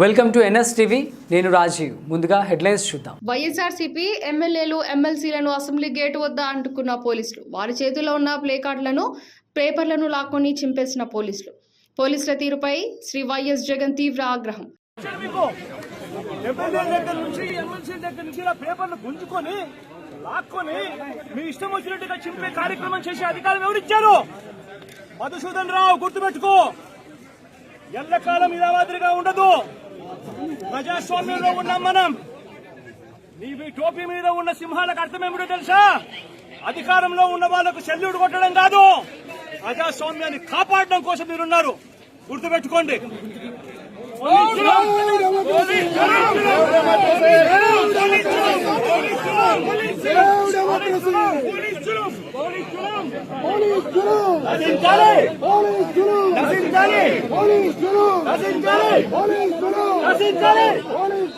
Welcome to NS TV. నేను రాజీవ్. ముందుగా headlines చూద్దాం. వైఎస్ఆర్సీపీ ఎమ్మెల్యేలు ఎమ్మెల్సీలను అసెంబ్లీ గేటు వద్ద అంటుకున్న పోలీసులు. వారి చేతిలో ఉన్న ప్లే కార్డులను పేపర్లను లాక్కొని చింపేసిన పోలీసులు. పోలీసుల తీరుపై శ్రీ వైఎస్ జగన్ తీవ్ర ఆగ్రహం. మీకు. ఎమ్మెల్యే దగ్గర నుంచి ఎమ్మెల్సీ దగ్గర నుంచి ఇలా పేపర్లు గుంజుకొని లాక్కొని మీ ఇష్టం వచ్చినట్టుగా చింపే కార్యక్రమం చేసే అధికారం ఎవరిచ్చారు మధుసూదన్ రావు గుర్తుపెట్టుకో. ఎల్లకాలం ఇలా మాదిరిగా ఉండదు. ప్రజాస్వామ్యంలో ఉన్నాం మనం నీ మీ టోపీ మీద ఉన్న సింహాలకు అర్థం ఏమిటో తెలుసా? అధికారంలో ఉన్న వాళ్ళకు సెల్యూట్ కొట్టడం కాదు ప్రజాస్వామ్యాన్ని కాపాడడం కోసం మీరున్నారు. గుర్తుపెట్టుకోండి. నశించాలి! నశించాలి! నశించాలి! నశించాలి